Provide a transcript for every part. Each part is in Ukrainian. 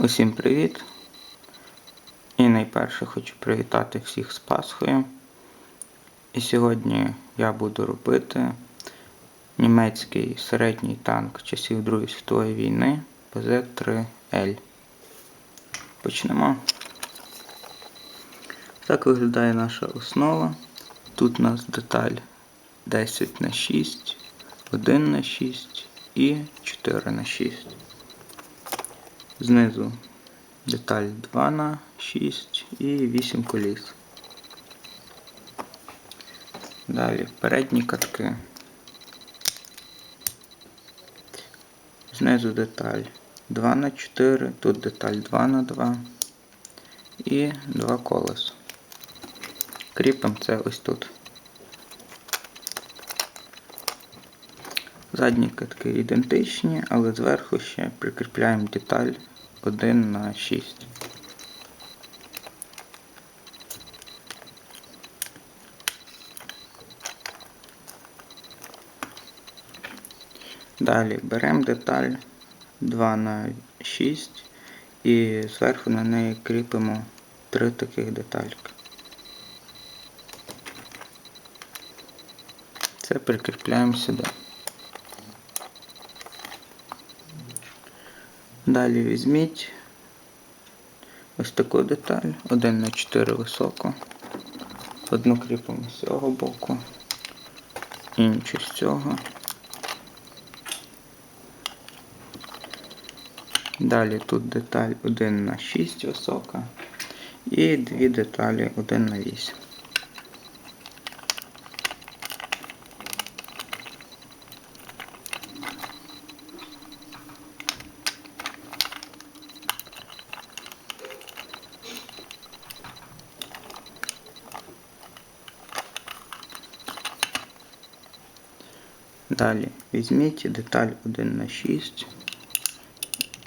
Усім привіт! І найперше хочу привітати всіх з Пасхою. І сьогодні я буду робити німецький середній танк часів Другої світової війни ПЗ-3Л. Почнемо. Так виглядає наша основа. Тут у нас деталь 10 на 6, 1 на 6 і 4 на 6. Знизу деталь 2 на 6 і 8 коліс. Далі передні катки. Знизу деталь 2 на 4, тут деталь 2 на 2 і 2 колеса. Кріпимо це ось тут. Задні катки ідентичні, але зверху ще прикріпляємо деталь 1 на 6. Далі беремо деталь 2 на 6 і зверху на неї кріпимо три таких детальки. Це прикріпляємо сюди. Далі візьміть ось таку деталь, 1 на 4 високо. Одну кріпимо з цього боку, іншу з цього. Далі тут деталь 1 на 6 висока і дві деталі 1 на 8. Далі візьміть деталь 1 на 6,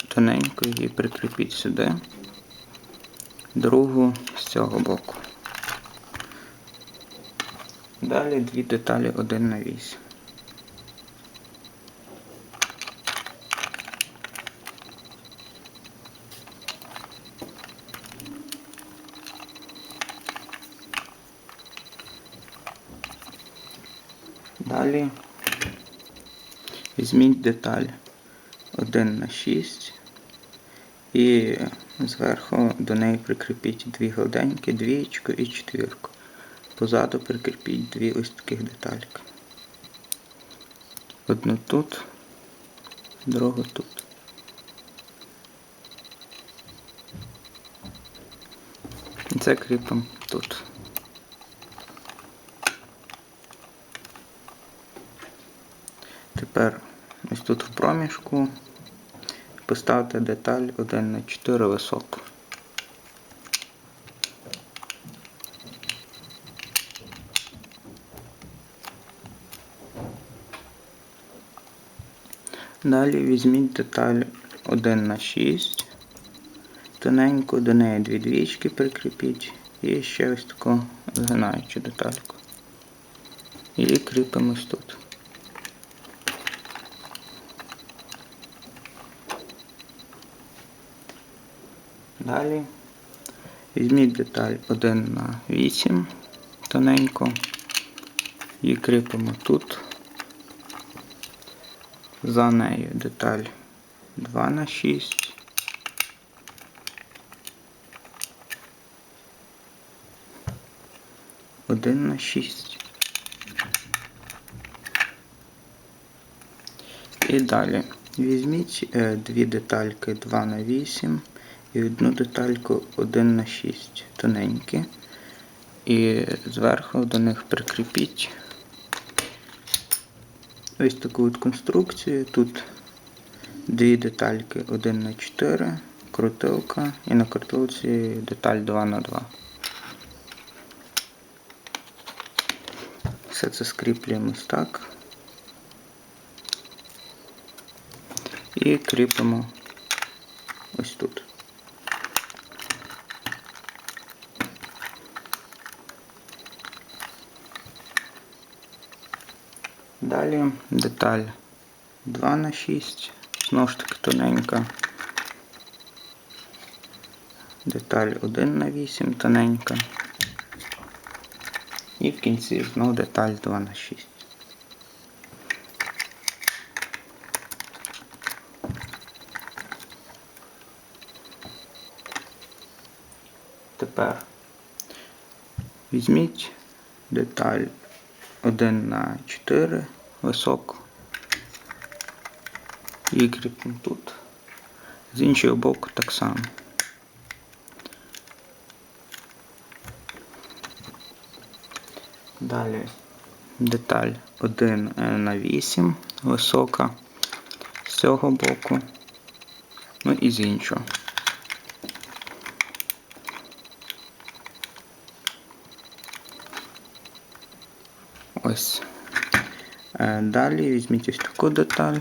тоненько її прикріпіть сюди, другу з цього боку. Далі дві деталі 1 на 8. Далі Візьміть деталь 1 на 6 і зверху до неї прикріпіть дві гладенькі, двієчку і четвірку. Позаду прикріпіть дві ось таких детальки. Одну тут, другу тут. І це кріпимо тут. Тепер тут в проміжку поставте деталь 1 на 4 високу. Далі візьміть деталь 1 на 6, тоненько, до неї дві двічки прикріпіть і ще ось таку згинаючу детальку. І кріпимо ось тут. Далі візьміть деталь 1 на 8 тоненько і кріпимо тут. За нею деталь 2 на 6. Один на 6. І далі візьміть е, дві детальки 2 на 8 і одну детальку 1 на 6 тоненькі. І зверху до них прикріпіть ось таку от конструкцію. Тут дві детальки 1 на 4, крутилка і на крутилці деталь 2 на 2. Все це скріплюємо так. І кріпимо ось тут. Далі деталь 2 на 6, знову ж таки тоненька. деталь 1 на 8 тоненька. І в кінці знову деталь 2 на 6. Тепер візьміть деталь 1 на 4 високу і кріпимо тут. З іншого боку так само. Далі деталь 1 на 8 висока з цього боку, ну і з іншого. Ось. Е, Далі візьміть ось таку деталь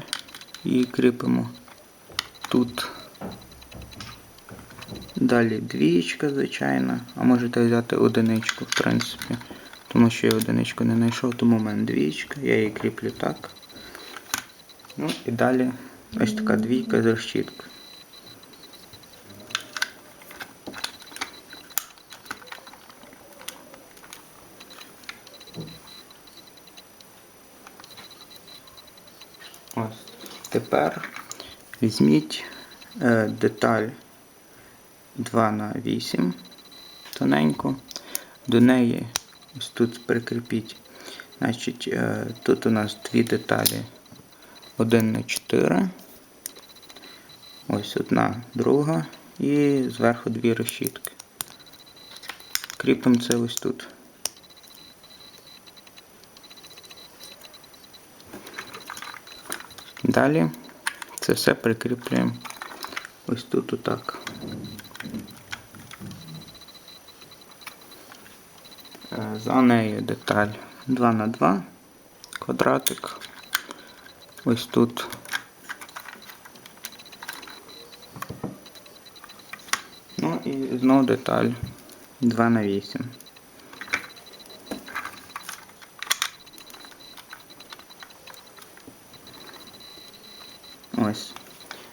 і кріпимо тут. Далі двієчка, звичайно, а можете взяти одиничку, в принципі. Тому що я одиничку не знайшов, тому в мене двієчка, я її кріплю так. Ну і далі ось така двійка з розчіткою. Ось. Тепер візьміть е, деталь 2 на 8 тоненьку. До неї ось тут прикріпіть. Значить, е, тут у нас дві деталі 1 на 4. Ось одна, друга і зверху дві решітки. Кріпимо це ось тут. Далі це все прикріплюємо ось тут отак. Е, За нею деталь 2 на 2 квадратик. Ось тут. Ну і знову деталь 2 на 8. Ось.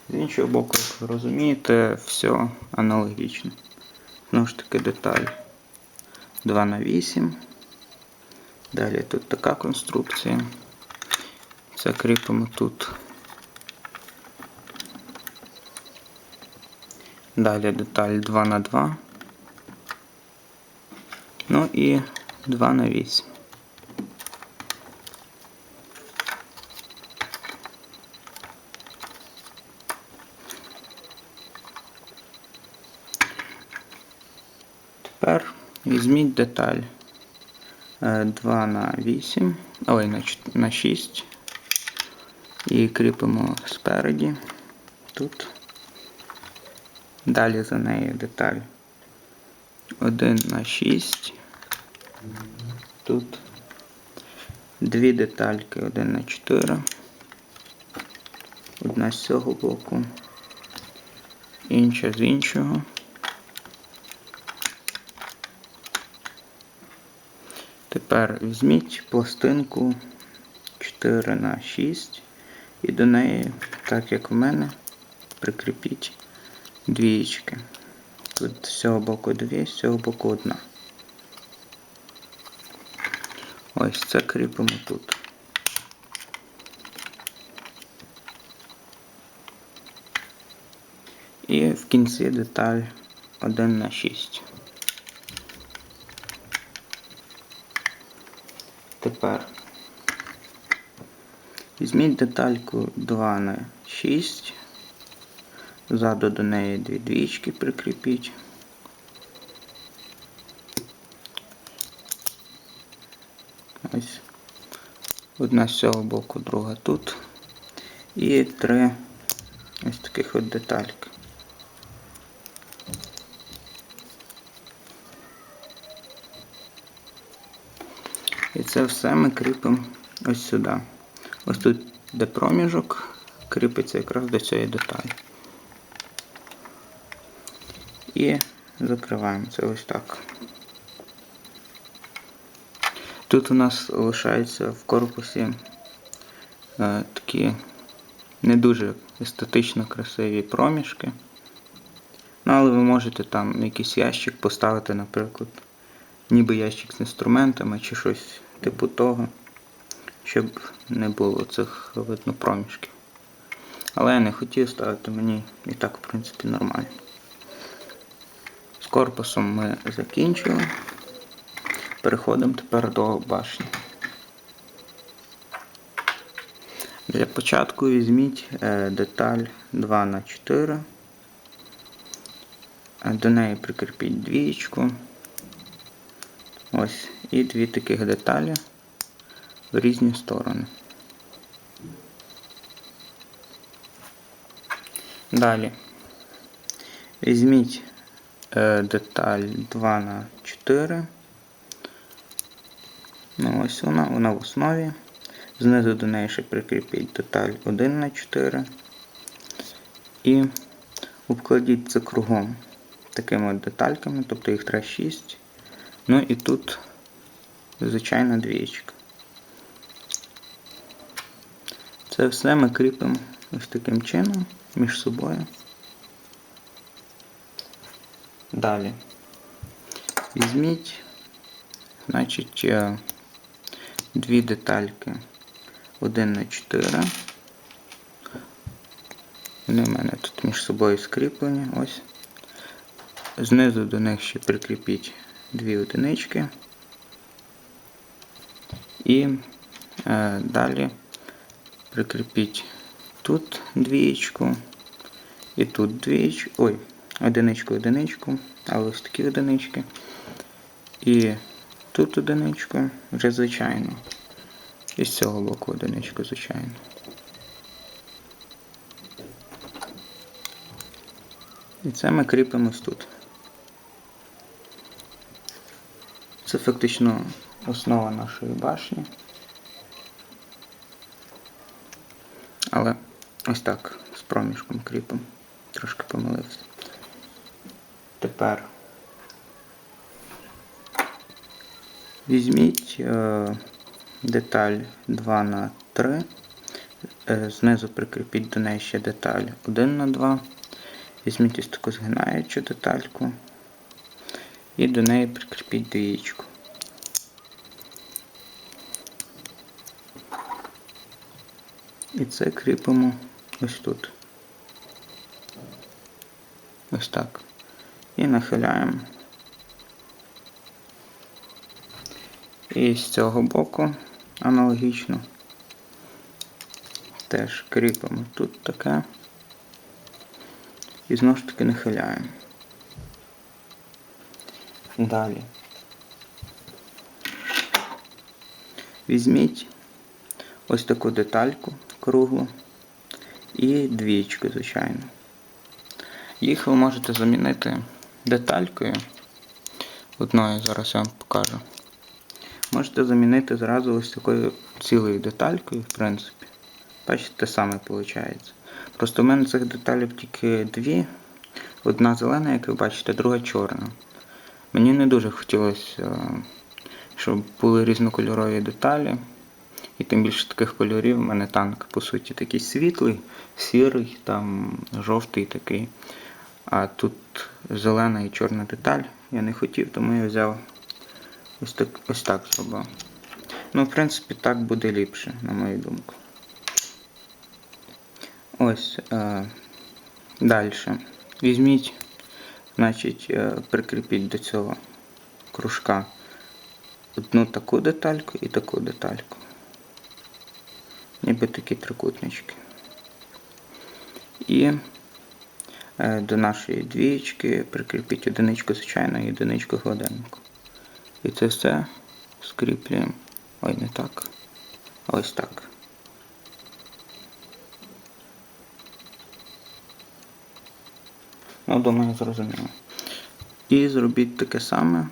З іншого боку, як ви розумієте, все аналогічно. Знову ж таки деталь 2 на 8. Далі тут така конструкція. Закріпимо тут. Далі деталь 2 на 2. Ну і 2 на 8. Тепер візьміть деталь е, 2 на 8, ой, на 6 і кріпимо спереді тут. Далі за нею деталь 1 на 6. Тут дві детальки 1 на 4. Одна з цього боку, інша з іншого. Тепер візьміть пластинку 4 на 6 і до неї, так як у мене, прикріпіть двієчки. Тут з цього боку дві, з цього боку одна. Ось це кріпимо тут. І в кінці деталь 1 на 6. Тепер візьміть детальку 2 на 6. Ззаду до неї дві двічки прикріпіть. Ось. Одна з цього боку, друга тут. І три ось таких от детальки. Це все ми кріпимо ось сюди. Ось тут, де проміжок, кріпиться якраз до цієї деталі. І закриваємо це ось так. Тут у нас лишаються в корпусі е, такі не дуже естетично красиві проміжки. Ну, але ви можете там якийсь ящик поставити, наприклад, ніби ящик з інструментами чи щось типу того, щоб не було цих видно проміжків. Але я не хотів ставити, мені і так, в принципі, нормально. З корпусом ми закінчили. Переходимо тепер до башні. Для початку візьміть е, деталь 2х4. Е, До неї прикріпіть двієчку. Ось, і дві таких деталі в різні сторони. Далі візьміть е, деталь 2 на 4. Ну, ось вона, вона в основі. Знизу до неї ще прикріпіть деталь 1 на 4 і обкладіть це кругом такими детальками, тобто їх треба 6. Ну і тут звичайна двієчка. Це все ми кріпимо ось таким чином між собою. Далі. Візьміть, значить, е, дві детальки 1 на 4. Вони в мене тут між собою скріплені. Ось. Знизу до них ще прикріпіть дві одинички. І е, далі прикріпіть тут двієчку і тут двієчку. Ой, одиничку, одиничку, але ось такі одинички. І тут одиничку, вже звичайно. І з цього боку одиничку, звичайно. І це ми кріпимось тут. Це фактично основа нашої башні. Але ось так з проміжком кріпимо. Трошки помилився. Тепер візьміть е, деталь 2 на 3 е, знизу прикріпіть до неї ще деталь 1 на 2 Візьміть ось таку згинаючу детальку і до неї прикріпіть двієчку. І це кріпимо ось тут. Ось так. І нахиляємо. І з цього боку аналогічно теж кріпимо тут таке і знову ж таки нахиляємо. Далі. Візьміть ось таку детальку круглу і двічку, звичайно. Їх ви можете замінити деталькою. Одною зараз я вам покажу. Можете замінити зразу ось такою цілою деталькою, в принципі. Бачите, те саме виходить. Просто в мене цих деталей тільки дві. Одна зелена, як ви бачите, друга чорна. Мені не дуже хотілося, е, щоб були різнокольорові деталі. І тим більше таких кольорів у мене танк, по суті, такий світлий, сірий, там жовтий такий. А тут зелена і чорна деталь. Я не хотів, тому я взяв ось так ось так зробив. Ну, в принципі, так буде ліпше, на мою думку. Ось е, далі. Візьміть, значить, е, прикріпіть до цього кружка одну таку детальку і таку детальку. Ніби такі трикутнички. І е, до нашої двієчки прикріпіть одиничку звичайно і одиничку гладеньку. І це все скріплюємо. Ой, не так. Ось так. Ну, думаю, зрозуміло. І зробіть таке саме,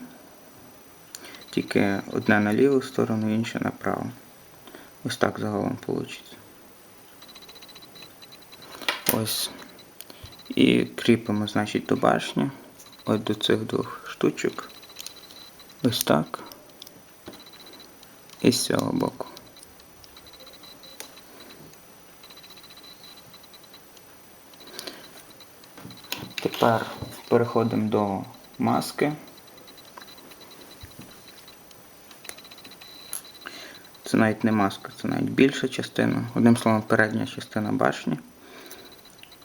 тільки одне на ліву сторону, інше направо. Ось так загалом вийде. Ось. І кріпимо, значить, до башні. Ось до цих двох штучок. Ось так. І з цього боку. Тепер переходимо до маски. Навіть не маска, це навіть більша частина. Одним словом, передня частина башні.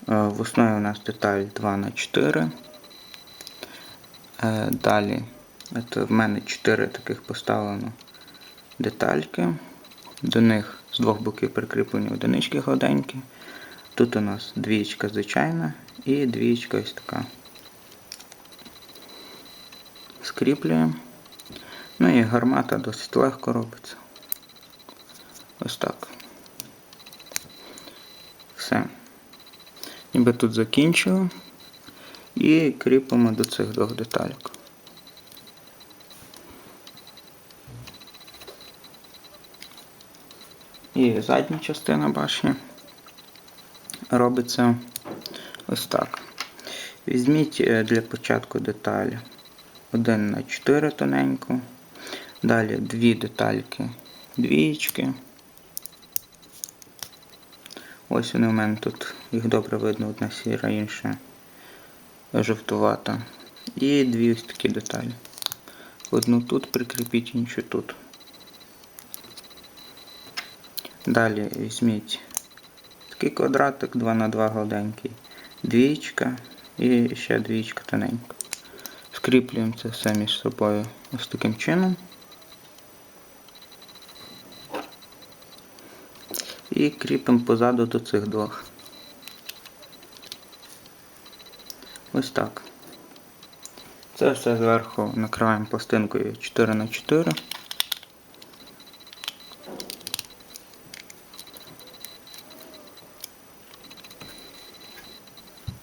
Е, В основі у нас деталь 2х4. Е, Далі це в мене 4 таких поставлено детальки. До них з двох боків прикріплені одинички гладенькі. Тут у нас двієчка звичайна і двієчка ось така. Скріплюємо. Ну і гармата досить легко робиться. Ось так. Все. Ніби тут закінчили. І кріпимо до цих двох деталек. І задня частина башні робиться ось так. Візьміть е, для початку деталі 1 на 4 тоненько. Далі дві детальки, двієчки. Ось вони у мене тут, їх добре видно, одна сіра, інша жовтувата. І дві ось такі деталі. Одну тут прикріпіть, іншу тут. Далі візьміть такий квадратик 2 на 2 гладенький, двічка і ще двічка тоненька. Скріплюємо це все між собою ось таким чином. І кріпимо позаду до цих двох. Ось так. Це все зверху накриваємо пластинкою 4 на 4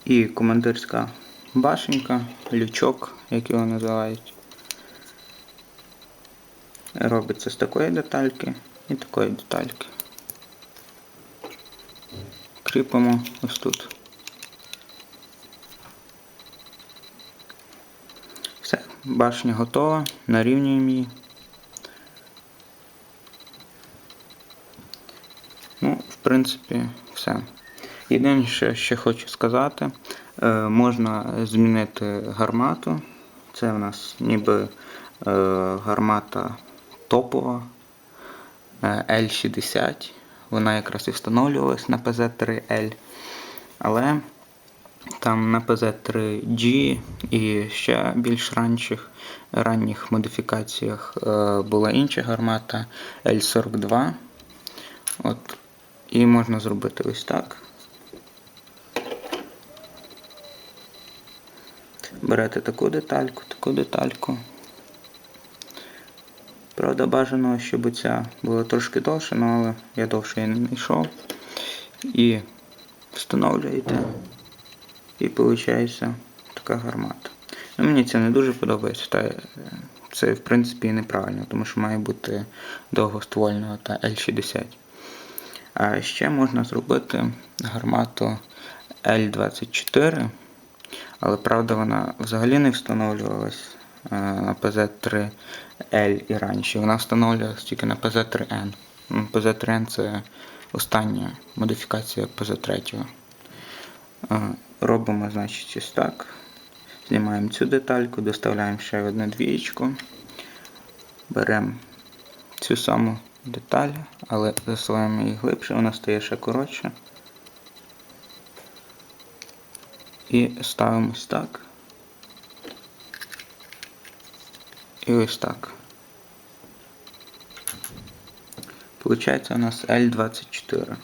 І командирська башенька, лючок, як його називають. Робиться з такої детальки і такої детальки. Кріпимо ось тут. Все, башня готова, нарівнюємо її. Ну, в принципі, все. Єдине, що ще хочу сказати, е, можна змінити гармату. Це в нас ніби е, гармата топова е, L60. Вона якраз і встановлювалась на PZ3L. Але там на PZ3G і ще більш ранчих, ранніх модифікаціях е, була інша гармата L42. От, І можна зробити ось так. Берете таку детальку, таку детальку. Правда, бажано, щоб ця була трошки довше, ну, але я довше її не знайшов. І встановлюєте. І виходить така гармата. Ну, Мені це не дуже подобається. Та е, Це в принципі неправильно, тому що має бути довгоствольна та L60. А ще можна зробити гармату L24. Але правда вона взагалі не встановлювалась е, на PZ3 L і раніше. Вона встановлювалася тільки на PZ3N. Ну, PZ3N це остання модифікація PZ3. Робимо, значить, ось так. Знімаємо цю детальку, доставляємо ще одне двієчку. Беремо цю саму деталь, але засилаємо її глибше, вона стає ще коротше. І ставимось так. І ось так. Получається у нас L24.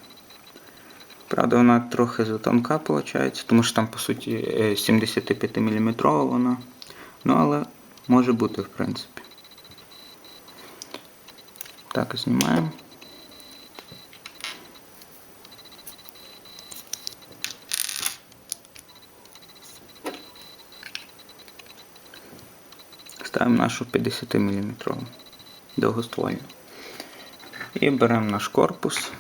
Правда, вона трохи затонка виходить, тому що там, по суті, 75 мм вона. Ну, але може бути, в принципі. Так, знімаємо. Ставимо нашу 50 мм довгоствольну. І беремо наш корпус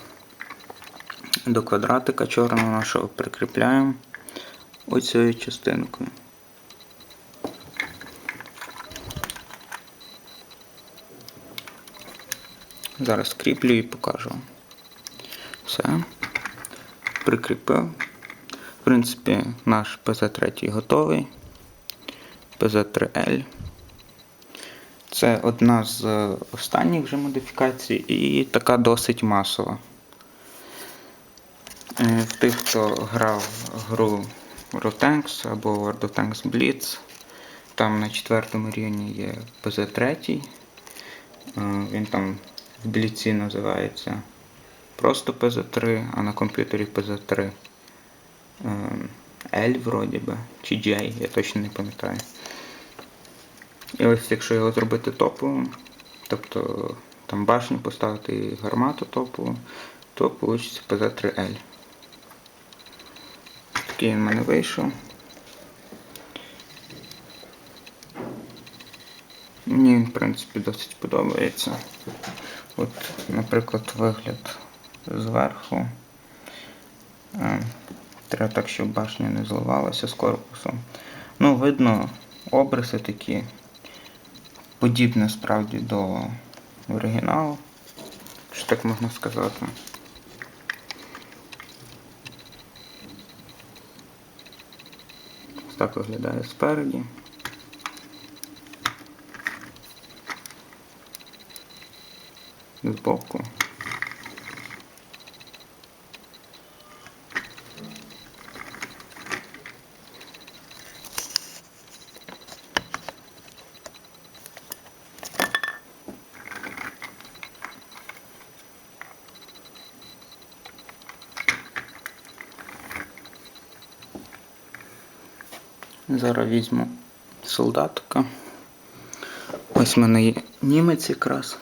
до квадратика чорного нашого прикріпляємо оцією частинкою. Зараз скріплю і покажу. Все. Прикріпив. В принципі, наш ПЗ-3 готовий. PZ3L. Це одна з останніх вже модифікацій і така досить масова. Е, тих, хто грав гру World або World of Tanks Blitz, там на четвертому рівні є PZ3. Е, Він там в Бліці називається просто PZ3, а на комп'ютері PZ3. Е, L вроді би, чи J, я точно не пам'ятаю. І ось якщо його зробити топовим, тобто там башню поставити і гармату топову, то вийде PZ3L. Такий він в мене вийшов. Мені він, в принципі, досить подобається. От, наприклад, вигляд зверху. Е, Треба так, щоб башня не зливалася з корпусом. Ну, видно, обриси такі подібне справді до оригіналу, що так можна сказати. Ось так виглядає спереді. Збоку. Зараз візьму солдатика. Ось в мене є німець якраз.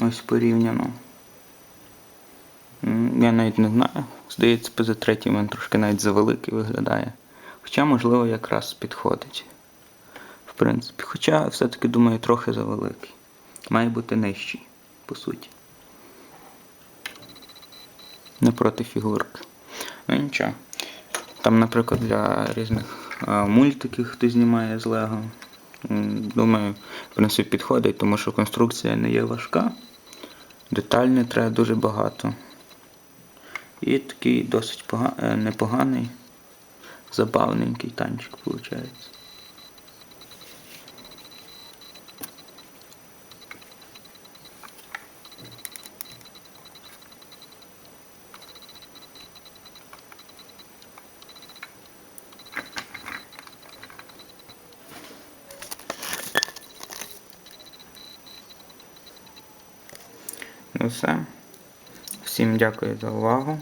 Ось порівняно. Я навіть не знаю. Здається, ПЗ-3 в мене трошки навіть завеликий виглядає. Хоча, можливо, якраз підходить. В принципі. Хоча все-таки думаю, трохи завеликий. Має бути нижчий, по суті. Не проти фігурки. Ну нічого. Там, наприклад, для різних мультиків, хто знімає з Лего. Думаю, в принципі, підходить, тому що конструкція не є важка. Деталь не треба дуже багато. І такий досить е, непоганий, забавненький танчик виходить. Все. Всім дякую за увагу.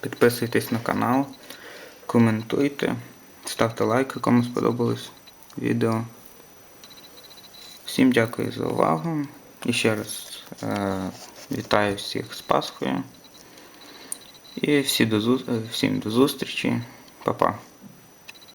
Підписуйтесь на канал, коментуйте, ставте лайки, кому сподобалось відео. Всім дякую за увагу. І ще раз е- вітаю всіх з Пасхою. І всі до, всім до зустрічі. Па-па.